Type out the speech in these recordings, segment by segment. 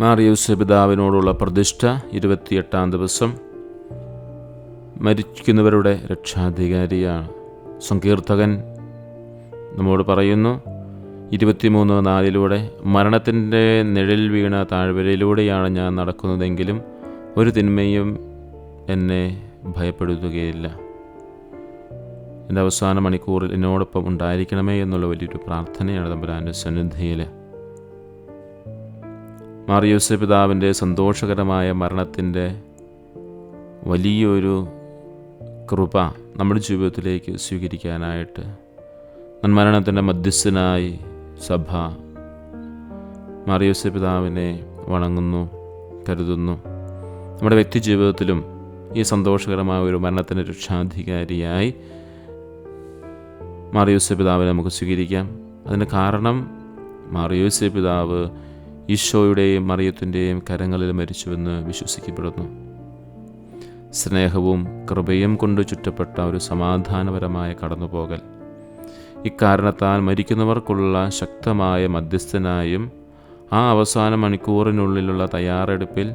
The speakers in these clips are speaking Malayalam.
മാറിയൂസ് പിതാവിനോടുള്ള പ്രതിഷ്ഠ ഇരുപത്തിയെട്ടാം ദിവസം. മരിക്കുന്നവരുടെ രക്ഷാധികാരിയാണ്. സങ്കീർത്തകൻ നമ്മോട് പറയുന്നു ഇരുപത്തിമൂന്ന് നാലിലൂടെ മരണത്തിന്റെ നിഴൽ വീണ താഴ്വരയിലൂടെയാണ് ഞാൻ നടക്കുന്നതെങ്കിലും ഒരു തിന്മയും എന്നെ ഭയപ്പെടുത്തുകയില്ല. എന്റെ അവസാന മണിക്കൂറിൽ എന്നോടൊപ്പം ഉണ്ടായിരിക്കണമേ എന്നുള്ള വലിയൊരു പ്രാർത്ഥനയാണ് തമ്പുരാന്റെ സന്നിധിയിൽ. മാറിയൂസ് പിതാവിന്റെ സന്തോഷകരമായ മരണത്തിന്റെ വലിയൊരു കൃപ നമ്മുടെ ജീവിതത്തിലേക്ക് സ്വീകരിക്കാനായിട്ട് നന്മരണത്തിന്റെ മധ്യസ്ഥനായി സഭ മാറിയൂസ് പിതാവിനെ വണങ്ങുന്നു കരുതുന്നു. നമ്മുടെ വ്യക്തി ജീവിതത്തിലും ഈ സന്തോഷകരമായ ഒരു മരണത്തിന്റെ രക്ഷാധികാരിയായി മാറിയൂസ് പിതാവിനെ നമുക്ക് സ്വീകരിക്കാം. അതിന് കാരണം മാറിയൂസ് പിതാവ് ഈശോയുടെയും മറിയത്തിന്റെയും കരങ്ങളിൽ മരിച്ചുവെന്ന് വിശ്വസിക്കപ്പെടുന്നു. സ്നേഹവും കൃപയും കൊണ്ട് ചുറ്റപ്പെട്ട ഒരു സമാധാനപരമായ കടന്നുപോകൽ. ഇക്കാരണത്താൽ മരിക്കുന്നവർക്കുള്ള ശക്തമായ മധ്യസ്ഥനായും ആ അവസാന മണിക്കൂറിനുള്ളിലുള്ള തയ്യാറെടുപ്പിൽ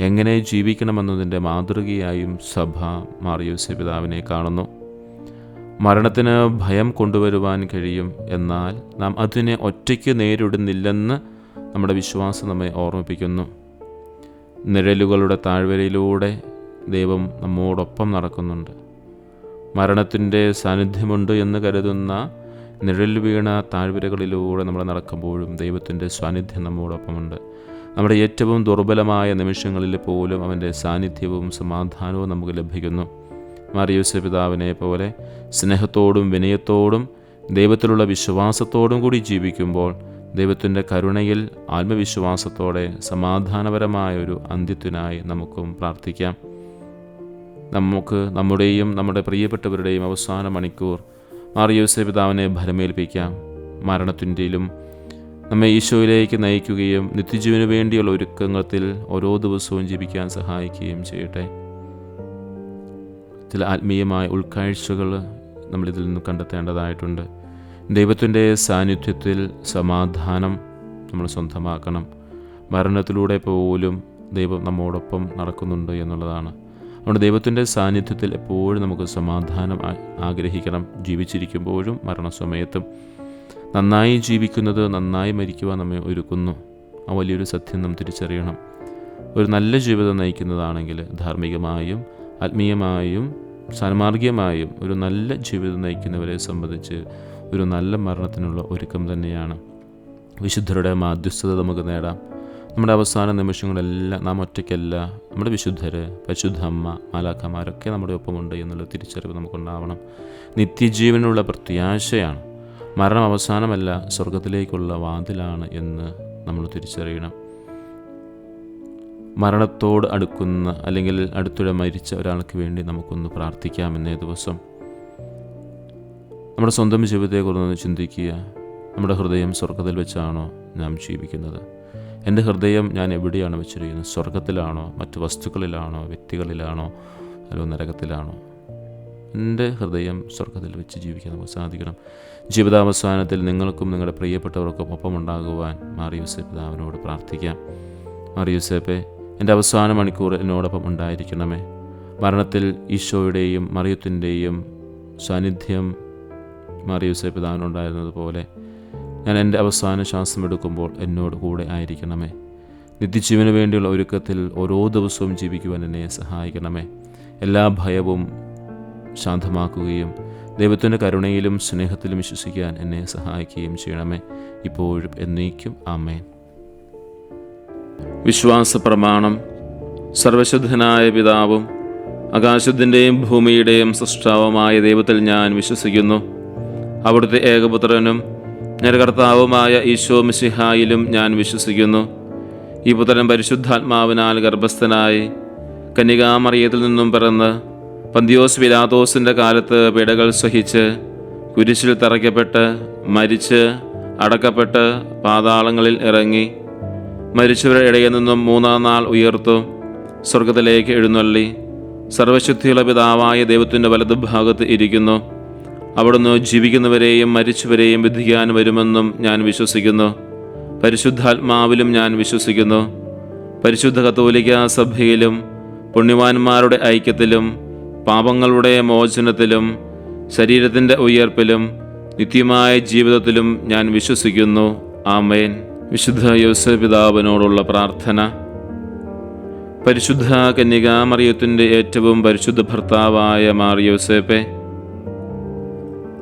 എങ്ങനെ ജീവിക്കണമെന്നതിന്റെ മാതൃകയായും സഭ മാറിയൂസ് പിതാവിനെ കാണുന്നു. മരണത്തിന് ഭയം കൊണ്ടുവരുവാൻ കഴിയും എന്നാൽ നാം അതിനെ ഒറ്റയ്ക്ക് നേരിടുന്നില്ലെന്ന് നമ്മുടെ വിശ്വാസം നമ്മെ ഓർമ്മിപ്പിക്കുന്നു. നിഴലുകളുടെ താഴ്വരയിലൂടെ ദൈവം നമ്മോടൊപ്പം നടക്കുന്നുണ്ട്. മരണത്തിന്റെ സാന്നിധ്യമുണ്ട് എന്ന് കരുതുന്ന നിഴൽ വീണ താഴ്വരകളിലൂടെ നമ്മൾ നടക്കുമ്പോഴും ദൈവത്തിന്റെ സാന്നിധ്യം നമ്മോടൊപ്പമുണ്ട്. നമ്മുടെ ഏറ്റവും ദുർബലമായ നിമിഷങ്ങളിൽ പോലും അവന്റെ സാന്നിധ്യവും സമാധാനവും നമുക്ക് ലഭിക്കുന്നു. മറിയൂസ പിതാവിനെ പോലെ സ്നേഹത്തോടും വിനയത്തോടും ദൈവത്തിലുള്ള വിശ്വാസത്തോടും കൂടി ജീവിക്കുമ്പോൾ ദൈവത്തിന്റെ കരുണയിൽ ആത്മവിശ്വാസത്തോടെ സമാധാനപരമായ ഒരു അന്ത്യത്തിനായി നമുക്കും പ്രാർത്ഥിക്കാം. നമുക്ക് നമ്മുടെയും നമ്മുടെ പ്രിയപ്പെട്ടവരുടെയും അവസാന മണിക്കൂർ മാറിയോസെ പിതാവിനെ ഭരമേൽപ്പിക്കാം. മരണത്തിന്റെയിലും നമ്മെ ഈശോയിലേക്ക് നയിക്കുകയും നിത്യജീവന് വേണ്ടിയുള്ള ഒരുക്കങ്ങളിൽ ഓരോ ദിവസവും ജീവിക്കാൻ സഹായിക്കുകയും ചെയ്യട്ടെ. ചില ആത്മീയമായ ഉൾക്കാഴ്ചകൾ നമ്മളിതിൽ നിന്ന് കണ്ടെത്തേണ്ടതായിട്ടുണ്ട്. ദൈവത്തിന്റെ സാന്നിധ്യത്തിൽ സമാധാനം നമ്മൾ സ്വന്തമാക്കണം. മരണത്തിലൂടെ പോലും ദൈവം നമ്മോടൊപ്പം നടക്കുന്നുണ്ട് എന്നുള്ളതാണ്. അതുകൊണ്ട് ദൈവത്തിന്റെ സാന്നിധ്യത്തിൽ എപ്പോഴും നമുക്ക് സമാധാനം ആഗ്രഹിക്കണം. ജീവിച്ചിരിക്കുമ്പോഴും മരണസമയത്തും. നന്നായി ജീവിക്കുന്നത് നന്നായി മരിക്കുവാൻ നമ്മെ ഒരുക്കുന്നു. ആ വലിയൊരു സത്യം നാം തിരിച്ചറിയണം. ഒരു നല്ല ജീവിതം നയിക്കുന്നതാണെങ്കിൽ ധാർമ്മികമായും ആത്മീയമായും സാൻമാർഗികമായും ഒരു നല്ല ജീവിതം നയിക്കുന്നവരെ സംബന്ധിച്ച് ഒരു നല്ല മരണത്തിനുള്ള ഒരുക്കം തന്നെയാണ്. വിശുദ്ധരുടെ മാധ്യസ്ഥത നമുക്ക് നേടാം. നമ്മുടെ അവസാന നിമിഷങ്ങളെല്ലാം നാം ഒറ്റയ്ക്കല്ല നമ്മുടെ വിശുദ്ധർ പരിശുദ്ധ അമ്മ മാലാക്കന്മാരൊക്കെ നമ്മുടെ ഒപ്പമുണ്ട് എന്നുള്ള തിരിച്ചറിവ് നമുക്കുണ്ടാവണം. നിത്യജീവനുള്ള പ്രത്യാശയാണ്. മരണം അവസാനമല്ല സ്വർഗത്തിലേക്കുള്ള വാതിലാണ് എന്ന് നമ്മൾ തിരിച്ചറിയണം. മരണത്തോട് അടുക്കുന്ന അല്ലെങ്കിൽ അടുത്തിടെ മരിച്ച ഒരാൾക്ക് വേണ്ടി നമുക്കൊന്ന് പ്രാർത്ഥിക്കാം എന്നേ ദിവസം. നമ്മുടെ സ്വന്തം ജീവിതത്തെക്കുറിച്ചൊന്ന് ചിന്തിക്കുക. നമ്മുടെ ഹൃദയം സ്വർഗത്തിൽ വെച്ചാണോ നാം ജീവിക്കുന്നത്? എന്റെ ഹൃദയം ഞാൻ എവിടെയാണ് വെച്ചിരിക്കുന്നത്? സ്വർഗത്തിലാണോ മറ്റ് വസ്തുക്കളിലാണോ? വ്യക്തികളിലാണോ? അല്ലോ നരകത്തിലാണോ? എന്റെ ഹൃദയം സ്വർഗത്തിൽ വെച്ച് ജീവിക്കാൻ നമുക്ക് സാധിക്കണം. ജീവിതാവസാനത്തിൽ നിങ്ങൾക്കും നിങ്ങളുടെ പ്രിയപ്പെട്ടവർക്കും ഒപ്പമുണ്ടാകുവാൻ മാറിയൂസേപ്പ് പിതാവിനോട് പ്രാർത്ഥിക്കാം. മാറിയൂസേപ്പെ എന്റെ അവസാന മണിക്കൂർ എന്നോടൊപ്പം ഉണ്ടായിരിക്കണമേ. മരണത്തിൽ ഈശോയുടെയും മറിയത്തിന്റെയും സാന്നിധ്യം മാറിയൂസെ പിതാവിനുണ്ടായിരുന്നതുപോലെ ഞാൻ എന്റെ അവസാന ശ്വാസം എടുക്കുമ്പോൾ എന്നോട് കൂടെ ആയിരിക്കണമേ. നിത്യജീവന് വേണ്ടിയുള്ള ഒരുക്കത്തിൽ ഓരോ ദിവസവും ജീവിക്കുവാൻ എന്നെ സഹായിക്കണമേ. എല്ലാ ഭയവും ശാന്തമാക്കുകയും ദൈവത്തിന്റെ കരുണയിലും സ്നേഹത്തിലും വിശ്വസിക്കാൻ എന്നെ സഹായിക്കുകയും ചെയ്യണമേ. ഇപ്പോഴും എന്നേക്കും ആമേൻ. വിശ്വാസ പ്രമാണം സർവശുദ്ധനായ പിതാവും ആകാശത്തിന്റെയും ഭൂമിയുടെയും സൃഷ്ടാവുമായ ദൈവത്തിൽ ഞാൻ വിശ്വസിക്കുന്നു. അവിടുത്തെ ഏകപുത്രനും കർത്താവുമായ ഈശോ മിശിഹായിലും ഞാൻ വിശ്വസിക്കുന്നു. ഈ പുത്രൻ പരിശുദ്ധാത്മാവിനാൽ ഗർഭസ്ഥനായി കന്യകാമറിയത്തിൽ നിന്നും പിറന്ന് പന്തിയോസ് വിലാതോസിന്റെ കാലത്ത് പിടകൾ സഹിച്ച് കുരിശിൽ തറയ്ക്കപ്പെട്ട് മരിച്ച് അടക്കപ്പെട്ട് പാതാളങ്ങളിൽ ഇറങ്ങി മരിച്ചവരുടെ ഇടയിൽ നിന്നും മൂന്നാം നാൾ ഉയർത്തു സ്വർഗത്തിലേക്ക് എഴുന്നള്ളി. സർവശുദ്ധിയുള്ള പിതാവായ ദൈവത്തിന്റെ വലതുഭാഗത്ത് ഇരിക്കുന്നു. അവിടുന്ന് ജീവിക്കുന്നവരെയും മരിച്ചവരെയും വിധിക്കാൻ വരുമെന്നും ഞാൻ വിശ്വസിക്കുന്നു. പരിശുദ്ധാത്മാവിലും ഞാൻ വിശ്വസിക്കുന്നു. പരിശുദ്ധ കത്തോലിക്ക സഭയിലും പുണ്യവാന്മാരുടെ ഐക്യത്തിലും പാപങ്ങളുടെ മോചനത്തിലും ശരീരത്തിന്റെ ഉയർപ്പിലും നിത്യമായ ജീവിതത്തിലും ഞാൻ വിശ്വസിക്കുന്നു. ആമേൻ. വിശുദ്ധ യോസഫ് പിതാവിനോടുള്ള പ്രാർത്ഥന. പരിശുദ്ധ കന്യകാമറിയത്തിന്റെ ഏറ്റവും പരിശുദ്ധ ഭർത്താവായ മാർ യോസേപ്പെ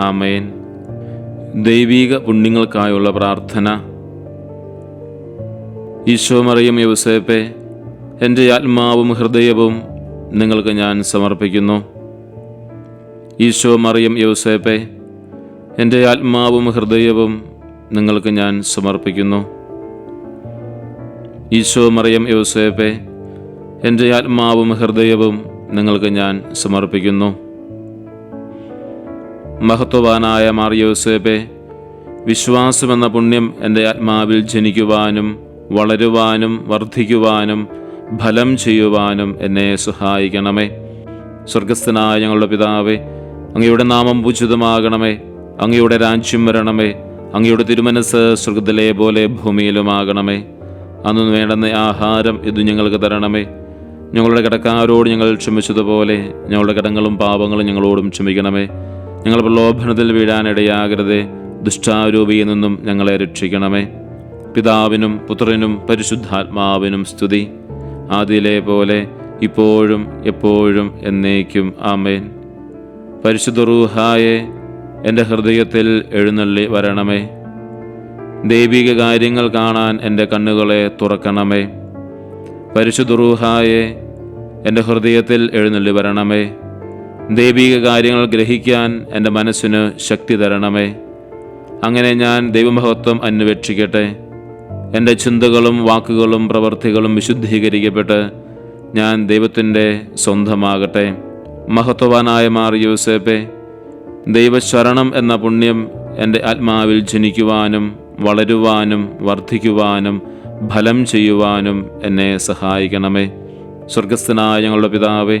ആമേൻ. ദൈവീക പുണ്യങ്ങൾക്കായുള്ള പ്രാർത്ഥന. ഈശോ മറിയം യൗസേപ്പെ എന്റെ ആത്മാവും ഹൃദയവും നിങ്ങൾക്ക് ഞാൻ സമർപ്പിക്കുന്നു. ഈശോ മറിയം യൗസേപ്പെ എന്റെ ആത്മാവും ഹൃദയവും നിങ്ങൾക്ക് ഞാൻ സമർപ്പിക്കുന്നു. ഈശോ മറിയം യൗസേപ്പെ എന്റെ ആത്മാവും ഹൃദയവും നിങ്ങൾക്ക് ഞാൻ സമർപ്പിക്കുന്നു. മഹത്വവാനായ മാറിയോസേബെ വിശ്വാസമെന്ന പുണ്യം എന്റെ ആത്മാവിൽ ജനിക്കുവാനും വളരുവാനും വർദ്ധിക്കുവാനും ഫലം ചെയ്യുവാനും എന്നെ സഹായിക്കണമേ. സ്വർഗസ്ഥനായ ഞങ്ങളുടെ പിതാവേ അങ്ങയുടെ നാമം പൂജിതമാകണമേ അങ്ങയുടെ രാജ്യം വരണമേ. അങ്ങയുടെ തിരുമനസ് സ്വർഗത്തിലെ പോലെ ഭൂമിയിലുമാകണമേ. അന്ന് വേണ്ടുന്ന ആഹാരം ഇത് ഞങ്ങൾക്ക് തരണമേ. ഞങ്ങളുടെ കടക്കാരോട് ഞങ്ങൾ ക്ഷമിച്ചതുപോലെ ഞങ്ങളുടെ കടങ്ങളും പാപങ്ങളും ഞങ്ങളോടും ക്ഷമിക്കണമേ. ഞങ്ങൾ പ്രലോഭനത്തിൽ വീഴാനിടയാകരുതേ ദുഷ്ടാരൂപിയിൽ നിന്നും ഞങ്ങളെ രക്ഷിക്കണമേ. പിതാവിനും പുത്രനും പരിശുദ്ധാത്മാവിനും സ്തുതി. ആദിയിലെ പോലെ ഇപ്പോഴും എപ്പോഴും എന്നേക്കും ആമേൻ. പരിശുദ്ധ റൂഹായെ എന്റെ ഹൃദയത്തിൽ എഴുന്നള്ളി വരണമേ. ദൈവിക കാര്യങ്ങൾ കാണാൻ എന്റെ കണ്ണുകളെ തുറക്കണമേ. പരിശുദ്ധ റൂഹായെ എന്റെ ഹൃദയത്തിൽ എഴുന്നള്ളി വരണമേ. ദൈവിക കാര്യങ്ങൾ ഗ്രഹിക്കാൻ എന്റെ മനസ്സിന് ശക്തി തരണമേ. അങ്ങനെ ഞാൻ ദൈവമഹത്വം അന്വേഷിക്കട്ടെ. എന്റെ ചിന്തകളും വാക്കുകളും പ്രവർത്തികളും വിശുദ്ധീകരിക്കപ്പെട്ട് ഞാൻ ദൈവത്തിന്റെ സ്വന്തമാകട്ടെ. മഹത്വവാനായ മാർ ദൈവശരണം എന്ന പുണ്യം എന്റെ ആത്മാവിൽ ജനിക്കുവാനും വളരുവാനും വർദ്ധിക്കുവാനും ഫലം ചെയ്യുവാനും എന്നെ സഹായിക്കണമേ. സ്വർഗസ്ഥനായ ഞങ്ങളുടെ പിതാവേ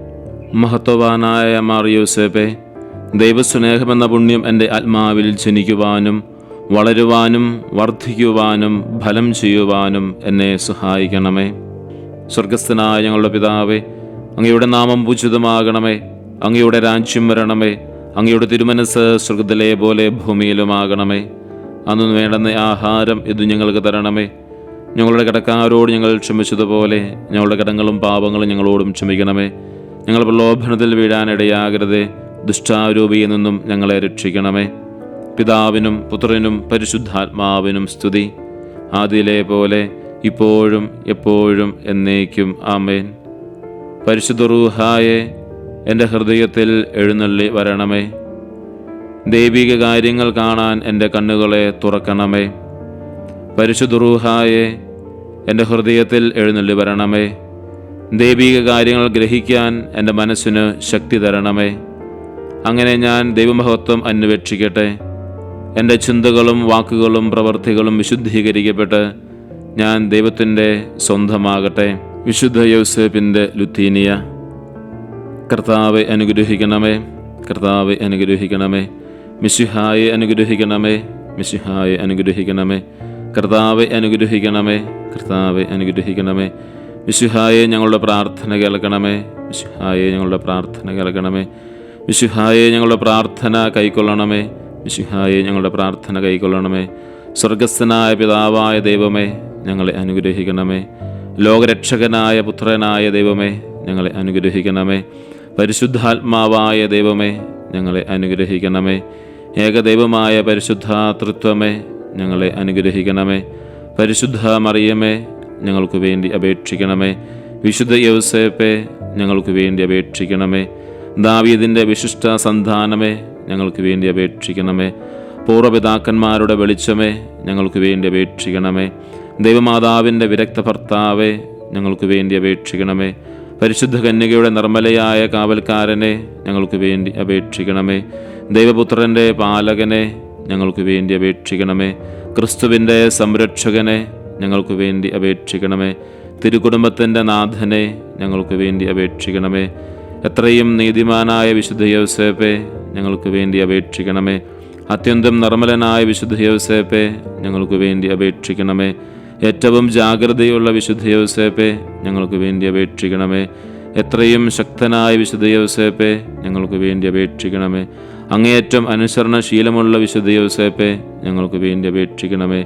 മഹത്വവാനായ മാർ യൂസേപ്പെ ദൈവസ്നേഹമെന്ന പുണ്യം എന്റെ ആത്മാവിൽ ജനിക്കുവാനും വളരുവാനും വർദ്ധിക്കുവാനും ഫലം ചെയ്യുവാനും എന്നെ സഹായിക്കണമേ. സ്വർഗസ്ഥനായ ഞങ്ങളുടെ പിതാവേ അങ്ങയുടെ നാമം പൂജിതമാകണമേ അങ്ങയുടെ രാജ്യം വരണമേ അങ്ങയുടെ തിരുമനസ് സ്വർഗത്തിലെ പോലെ ഭൂമിയിലുമാകണമേ. അന്ന് വേണ്ടുന്ന ആഹാരം ഇത് ഞങ്ങൾക്ക് തരണമേ. ഞങ്ങളുടെ കടക്കാരോട് ഞങ്ങൾ ക്ഷമിച്ചതുപോലെ ഞങ്ങളുടെ കടങ്ങളും പാപങ്ങളും ഞങ്ങളോടും ക്ഷമിക്കണമേ. ഞങ്ങൾ പ്രലോഭനത്തിൽ വീഴാനിടയാകരുതേ ദുഷ്ടാരൂപിയിൽ നിന്നും ഞങ്ങളെ രക്ഷിക്കണമേ. പിതാവിനും പുത്രനും പരിശുദ്ധാത്മാവിനും സ്തുതി. ആദിയിലെ പോലെ ഇപ്പോഴും എപ്പോഴും എന്നേക്കും ആമേൻ. പരിശുദ്ധ റൂഹായെ എന്റെ ഹൃദയത്തിൽ എഴുന്നള്ളി വരണമേ. ദൈവിക കാര്യങ്ങൾ കാണാൻ എന്റെ കണ്ണുകളെ തുറക്കണമേ. പരിശുദ്ധ റൂഹായെ എന്റെ ഹൃദയത്തിൽ എഴുന്നള്ളി വരണമേ. ദൈവിക കാര്യങ്ങൾ ഗ്രഹിക്കാൻ എന്റെ മനസ്സിന് ശക്തി തരണമേ. അങ്ങനെ ഞാൻ ദൈവമഹത്വം അന്വേഷിക്കട്ടെ. എന്റെ ചിന്തകളും വാക്കുകളും പ്രവർത്തികളും വിശുദ്ധീകരിക്കപ്പെട്ട് ഞാൻ ദൈവത്തിന്റെ സ്വന്തമാകട്ടെ. വിശുദ്ധ യൗസേപ്പിന്റെ ലുത്തീനിയ. കർത്താവെ അനുഗ്രഹിക്കണമേ. കർത്താവെ അനുഗ്രഹിക്കണമേ. മിശിഹായെ അനുഗ്രഹിക്കണമേ. മിശിഹായെ അനുഗ്രഹിക്കണമേ. കർത്താവെ അനുഗ്രഹിക്കണമേ. കർത്താവെ അനുഗ്രഹിക്കണമേ. മിശിഹായെ ഞങ്ങളുടെ പ്രാർത്ഥന കേൾക്കണമേ. വിശുഹായെ ഞങ്ങളുടെ പ്രാർത്ഥന കേൾക്കണമേ. വിശുഹായെ ഞങ്ങളുടെ പ്രാർത്ഥന കൈക്കൊള്ളണമേ. വിശുഹായെ ഞങ്ങളുടെ പ്രാർത്ഥന കൈക്കൊള്ളണമേ. സ്വർഗസ്ഥനായ പിതാവായ ദൈവമേ ഞങ്ങളെ അനുഗ്രഹിക്കണമേ. ലോകരക്ഷകനായ പുത്രനായ ദൈവമേ ഞങ്ങളെ അനുഗ്രഹിക്കണമേ. പരിശുദ്ധാത്മാവായ ദൈവമേ ഞങ്ങളെ അനുഗ്രഹിക്കണമേ. ഏകദൈവമായ പരിശുദ്ധാതൃത്വമേ ഞങ്ങളെ അനുഗ്രഹിക്കണമേ. പരിശുദ്ധ മറിയമേ ഞങ്ങൾക്ക് വേണ്ടി അപേക്ഷിക്കണമേ. വിശുദ്ധ യൗസേപ്പെ ഞങ്ങൾക്ക് വേണ്ടി അപേക്ഷിക്കണമേ. ദാവീദിന്റെ വിശിഷ്ട സന്താനമേ ഞങ്ങൾക്ക് വേണ്ടി അപേക്ഷിക്കണമേ. പൂർവപിതാക്കന്മാരുടെ വെളിച്ചമേ ഞങ്ങൾക്ക് വേണ്ടി അപേക്ഷിക്കണമേ. ദൈവമാതാവിന്റെ വിരക്ത ഭർത്താവേ ഞങ്ങൾക്ക് വേണ്ടി അപേക്ഷിക്കണമേ. പരിശുദ്ധ കന്യകയുടെ നിർമ്മലയായ കാവൽക്കാരനെ ഞങ്ങൾക്ക് വേണ്ടി അപേക്ഷിക്കണമേ. ദൈവപുത്രന്റെ പാലകനെ ഞങ്ങൾക്ക് വേണ്ടി അപേക്ഷിക്കണമേ. ക്രിസ്തുവിന്റെ സംരക്ഷകനെ ഞങ്ങൾക്ക് വേണ്ടി അപേക്ഷിക്കണമേ. തിരുകുടുംബത്തിന്റെ നാഥനെ ഞങ്ങൾക്ക് വേണ്ടി അപേക്ഷിക്കണമേ. എത്രയും നീതിമാനായ വിശുദ്ധ യോസേപ്പെ ഞങ്ങൾക്ക് വേണ്ടി അപേക്ഷിക്കണമേ. അത്യന്തം നിർമ്മലനായ വിശുദ്ധ യോസേപ്പെ ഞങ്ങൾക്ക് വേണ്ടി അപേക്ഷിക്കണമേ. ഏറ്റവും ജാഗ്രതയുള്ള വിശുദ്ധ യോസേപ്പെ ഞങ്ങൾക്ക് വേണ്ടി അപേക്ഷിക്കണമേ. എത്രയും ശക്തനായ വിശുദ്ധ യോസേപ്പെ ഞങ്ങൾക്ക് വേണ്ടി അപേക്ഷിക്കണമേ. അങ്ങേയറ്റം അനുസരണശീലമുള്ള വിശുദ്ധ യോസേപ്പെ ഞങ്ങൾക്ക് വേണ്ടി അപേക്ഷിക്കണമേ.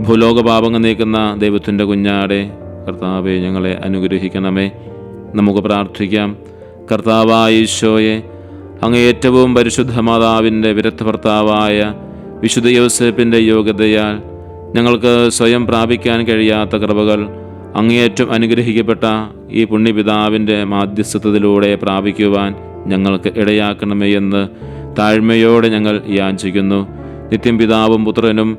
ഭൂലോക പാപങ്ങൾ നീക്കുന്ന ദൈവത്തിന്റെ കുഞ്ഞാടെ കർത്താവെ ഞങ്ങളെ അനുഗ്രഹിക്കണമേ. നമുക്ക് പ്രാർത്ഥിക്കാം. കർത്താവായ ഈശോയെ അങ്ങ് ഏറ്റവും പരിശുദ്ധ മാതാവിന്റെ ഭർത്താവായ വിശുദ്ധ യോസേപ്പിന്റെ യോഗ്യതയാൽ ഞങ്ങൾക്ക് സ്വയം പ്രാപിക്കാൻ കഴിയാത്ത കൃപകൾ അങ്ങേയറ്റം അനുഗ്രഹിക്കപ്പെട്ട ഈ പുണ്യപിതാവിന്റെ മാധ്യസ്ഥത്തിലൂടെ പ്രാപിക്കുവാൻ ഞങ്ങൾക്ക് ഇടയാക്കണമേ എന്ന് താഴ്മയോടെ ഞങ്ങൾ യാചിക്കുന്നു. നിത്യം പിതാവും പുത്രനും